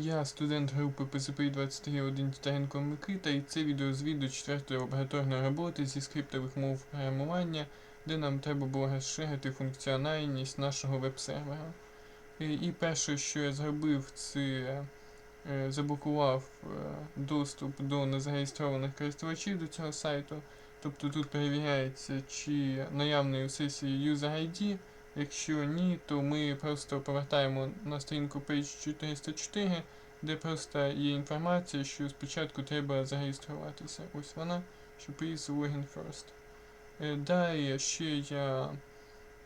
Я студент групи PCP 23 Титаренко Микита, і це відеозвіт до четвертої лабораторної роботи зі скриптових мов програмування, де нам треба було розширити функціональність нашого веб-сервера. І, і перше, що я зробив, це е, заблокував е, доступ до незареєстрованих користувачів до цього сайту. Тобто тут перевіряється, чи наявний у сесії user ID. Якщо ні, то ми просто повертаємо на сторінку page 404, де просто є інформація, що спочатку треба зареєструватися. Ось вона, що please login first. Е, Далі ще я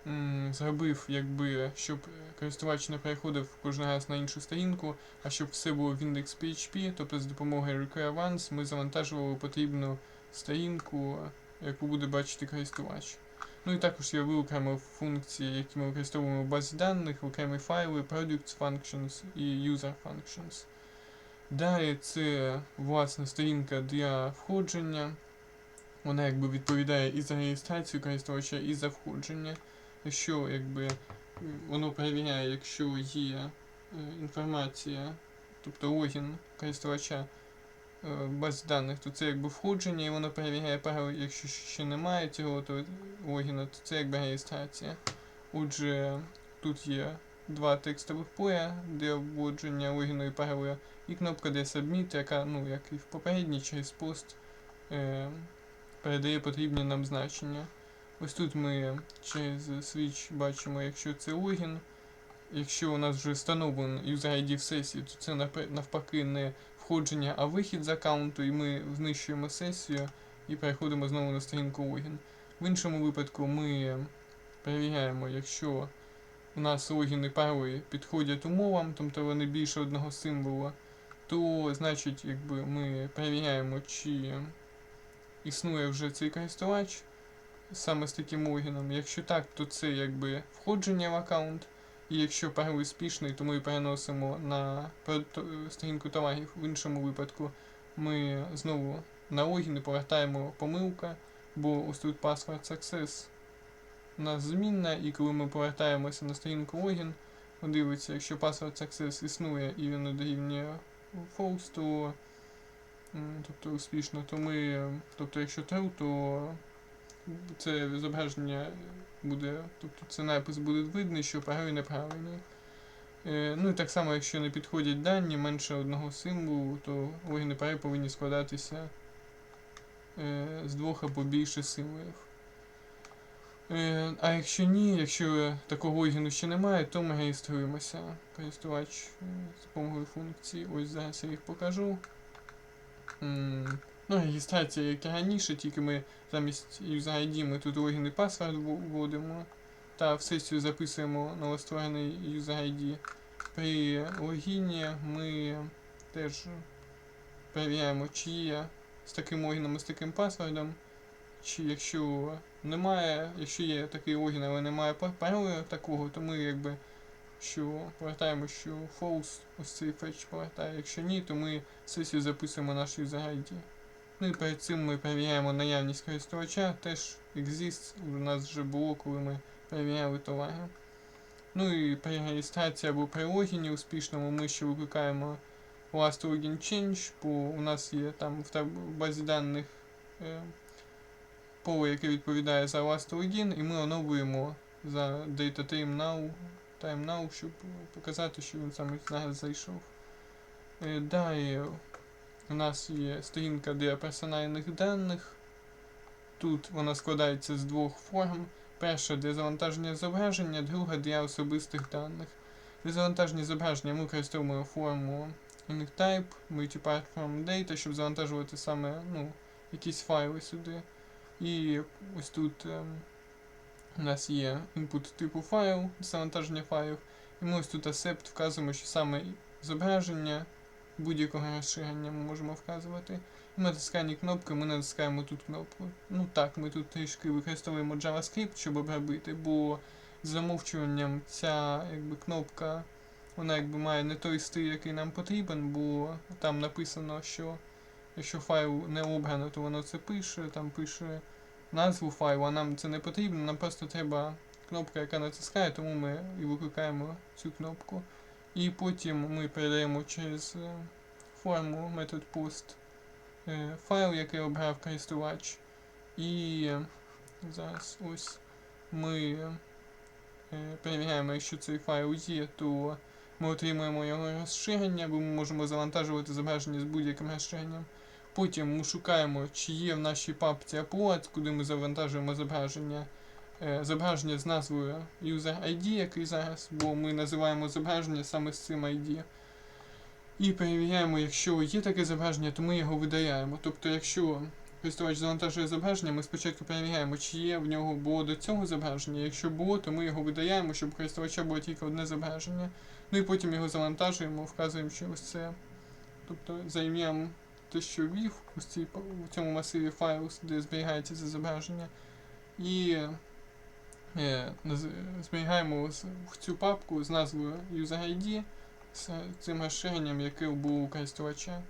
м, зробив, якби, щоб користувач не переходив кожен раз на іншу сторінку, а щоб все було в індекс PHP, тобто з допомогою require once ми завантажували потрібну сторінку, яку буде бачити користувач. Ну і також я виокремив функції, які ми використовуємо в базі даних, окремі файли, products functions і user functions. Далі це власна сторінка для входження. Вона якби відповідає і за реєстрацію користувача, і за входження. Якщо якби воно перевіряє, якщо є е, інформація, тобто логін користувача е, в базі даних, то це якби входження, і воно перевіряє пароль, якщо ще немає цього то логіна, то це якби реєстрація. Отже, тут є два текстових поля для вводження логіну і пароля, і кнопка для Submit, яка, ну, як і в попередній, через пост е, передає потрібні нам значення. Ось тут ми через switch бачимо, якщо це логін. Якщо у нас вже встановлений user ID в сесії, то це навпаки не входження, а вихід з аккаунту, і ми знищуємо сесію і переходимо знову на сторінку логін. В іншому випадку ми перевіряємо, якщо у нас логін і підходять умовам, тобто вони більше одного символа, то значить, якби ми перевіряємо, чи існує вже цей користувач саме з таким логіном. Якщо так, то це якби входження в аккаунт. І якщо пароль успішний, то ми переносимо на сторінку товарів. В іншому випадку ми знову на логін і повертаємо помилка, бо ось тут password success у нас змінна, і коли ми повертаємося на сторінку логін, дивиться, якщо password success існує і він дорівнює false, то тобто успішно, то ми, тобто якщо true, то це зображення буде, тобто це напис буде видно, що пароль неправильний. Е, ну і так само, якщо не підходять дані менше одного символу, то і пароль повинні складатися е, з двох або більше символів. Е, а якщо ні, якщо такого логіну ще немає, то ми реєструємося. Користувач з допомогою функції. Ось зараз я їх покажу. Ну, реєстрація, як і раніше, тільки ми замість user ID ми тут логін і паспорт вводимо та в сесію записуємо новостворений user ID. При логіні ми теж перевіряємо, чи є з таким логіном і з таким паспортом, чи якщо немає, якщо є такий логін, але немає па- паролю такого, то ми якби що повертаємо, що false, ось цей fetch повертає. Якщо ні, то ми сесію записуємо наш user ID. Ну і перед цим ми перевіряємо наявність користувача, теж exist у нас вже було, коли ми перевіряли товари. Ну і при реєстрації або при логіні успішному ми ще викликаємо last login change, бо у нас є там в базі даних е, поле, яке відповідає за last login, і ми оновлюємо за data time now, time now, щоб показати, що він саме зараз зайшов. Е, Далі у нас є сторінка для персональних даних. Тут вона складається з двох форм. Перша для завантаження зображення, друга для особистих даних. Для завантаження зображення ми використовуємо форму IntypeType, Multiplatform Data, щоб завантажувати саме ну, якісь файли сюди. І ось тут ем, у нас є input типу файл, завантаження файлів. І ми ось тут accept вказуємо, що саме зображення будь-якого розширення ми можемо вказувати. І натискання кнопки ми натискаємо тут кнопку. Ну так, ми тут трішки використовуємо JavaScript, щоб обробити, бо з замовчуванням ця якби, кнопка вона якби має не той стиль, який нам потрібен, бо там написано, що якщо файл не обрано, то воно це пише, там пише назву файлу, а нам це не потрібно, нам просто треба кнопка, яка натискає, тому ми і викликаємо цю кнопку. І потім ми передаємо через е, форму метод post е, файл, який обрав користувач. І е, зараз ось ми перевіряємо, якщо цей файл є, то ми отримуємо його розширення, бо ми можемо завантажувати зображення з будь-яким розширенням. Потім ми шукаємо, чи є в нашій папці upload, куди ми завантажуємо зображення. Е, Зображення з назвою user ID, який зараз, бо ми називаємо зображення саме з цим ID. І перевіряємо, якщо є таке зображення, то ми його видаляємо. Тобто, якщо користувач завантажує зображення, ми спочатку перевіряємо, чи є в нього було до цього зображення. Якщо було, то ми його видаляємо, щоб у користувача було тільки одне зображення. Ну і потім його завантажуємо, вказуємо, що ось це. Тобто за ім'ям те, що ввів у, цьому масиві файл, де зберігається це зображення. І зберігаємо в цю папку з назвою user ID з цим розширенням, яке було у користувача.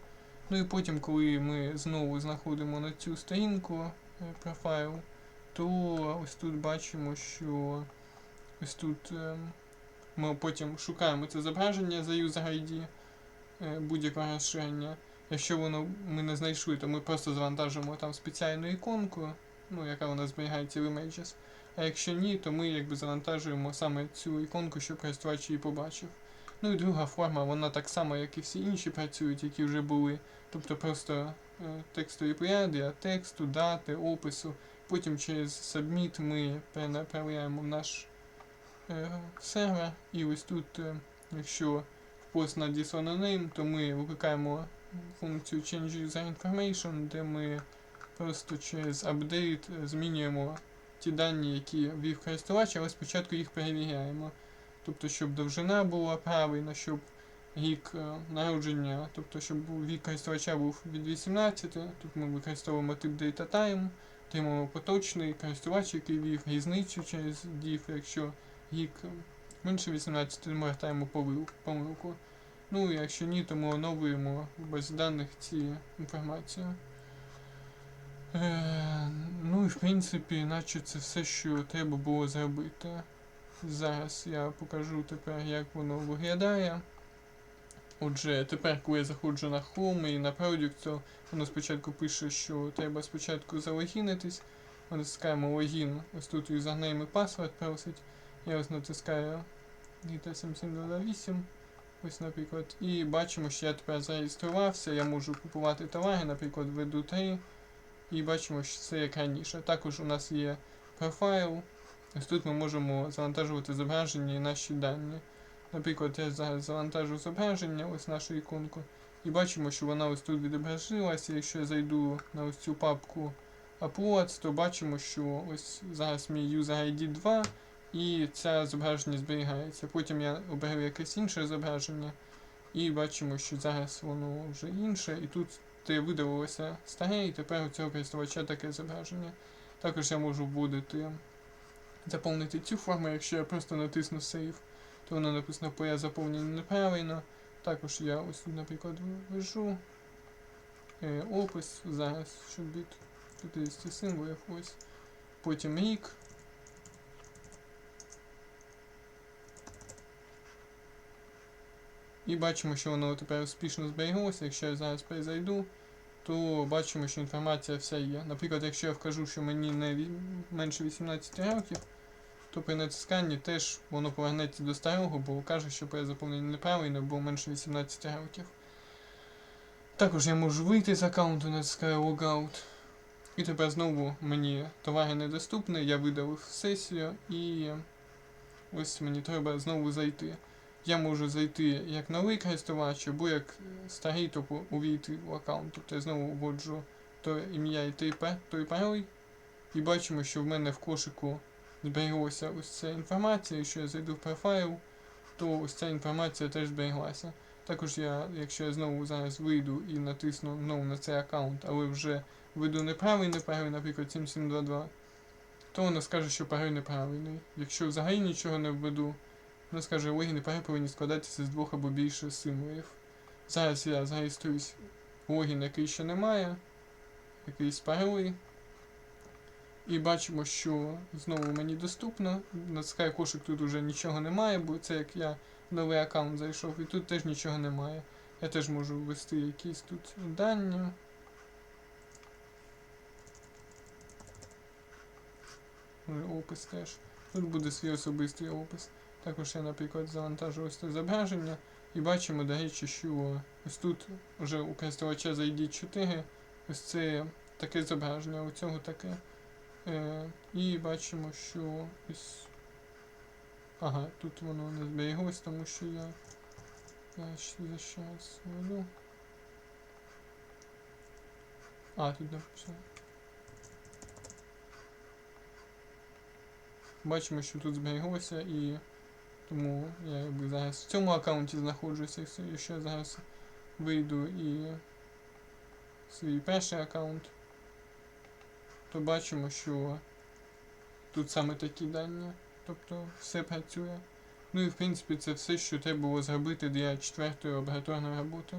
Ну і потім, коли ми знову знаходимо на цю сторінку е, профайл, то ось тут бачимо, що ось тут е, ми потім шукаємо це зображення за user ID е, будь-якого розширення. Якщо воно ми не знайшли, то ми просто завантажимо там спеціальну іконку, ну, яка у нас зберігається в Images. А якщо ні, то ми якби завантажуємо саме цю іконку, щоб користувач її побачив. Ну і друга форма, вона так само, як і всі інші працюють, які вже були. Тобто просто е, текстові поряди, тексту, дати, опису. Потім через Submit ми перенаправляємо в наш е, сервер. І ось тут, е, якщо в пост надіслано name, то ми викликаємо функцію Change User Information, де ми просто через апдейт е, змінюємо ті дані, які ввів користувач, але спочатку їх перевіряємо. Тобто, щоб довжина була правильна, щоб рік е, народження, тобто, щоб вік користувача був від 18, тут ми використовуємо тип DataTime, отримуємо поточний користувач, який ввів різницю через div, якщо рік менше 18, то ми вертаємо помилку. Ну, якщо ні, то ми оновлюємо базі даних ці інформацію. Е, ну і в принципі, наче це все, що треба було зробити. Зараз я покажу тепер, як воно виглядає. Отже, тепер, коли я заходжу на Chrome і на Product, то воно спочатку пише, що треба спочатку залогінитись. Ми натискаємо логін, ось тут юзернейм і паспорт просить. Я ось натискаю Gita 7728, ось, наприклад, і бачимо, що я тепер зареєструвався, я можу купувати товари, наприклад, введу 3, і бачимо, що це як раніше. Також у нас є профайл. Ось тут ми можемо завантажувати зображення і наші дані. Наприклад, я зараз завантажу зображення, ось нашу іконку, і бачимо, що вона ось тут відображилася. Якщо я зайду на ось цю папку Uploads, то бачимо, що ось зараз мій user ID 2 і це зображення зберігається. Потім я оберу якесь інше зображення, і бачимо, що зараз воно вже інше, і тут те видалилося старе, і тепер у цього користувача таке зображення. Також я можу вводити, заповнити цю форму, якщо я просто натисну Save, то воно написано поля заповнення неправильно. Також я ось тут, наприклад, ввожу е, опис зараз, щоб від 50 символів, ось. Потім рік. І бачимо, що воно тепер успішно збереглося. Якщо я зараз перезайду, то бачимо, що інформація вся є. Наприклад, якщо я вкажу, що мені не менше 18 років, то при натисканні теж воно повернеться до старого, бо каже, що поля заповнення неправильно, бо менше 18 років. Також я можу вийти з аккаунту, натискаю Logout. І тепер знову мені товари недоступні, я видалив сесію і ось мені треба знову зайти. Я можу зайти як новий користувач, або як старий, тобто увійти в аккаунт. Тобто я знову вводжу то ім'я і той, той пароль. І бачимо, що в мене в кошику збереглося ось ця інформація. Якщо я зайду в профайл, то ось ця інформація теж збереглася. Також я, якщо я знову зараз вийду і натисну знову на цей аккаунт, але вже введу неправильний пароль, наприклад 7722, то воно скаже, що пароль неправильний. Якщо взагалі нічого не введу, воно скаже, логін і пароль повинні складатися з двох або більше символів. Зараз я зареєструюсь логін, який ще немає, якийсь пароль. І бачимо, що знову мені доступно. Натискаю кошик, тут уже нічого немає, бо це як я в новий аккаунт зайшов, і тут теж нічого немає. Я теж можу ввести якісь тут дані. Опис теж. Тут буде свій особистий опис. Також я, наприклад, завантажу зображення і бачимо, до речі, що ось тут вже у користувача за ID 4 ось це таке зображення, у цього таке. Е, і бачимо, що ось. Ага, тут воно не зберіглось, тому що я. Я ще за щас веду. А, тут написано. Бачимо, що тут зберіглося і тому я якби зараз в цьому аккаунті знаходжуся, якщо- я зараз вийду і свій перший аккаунт, то бачимо, що тут саме такі дані, тобто все працює. Ну і в принципі це все, що треба було зробити для четвертої лабораторної роботи.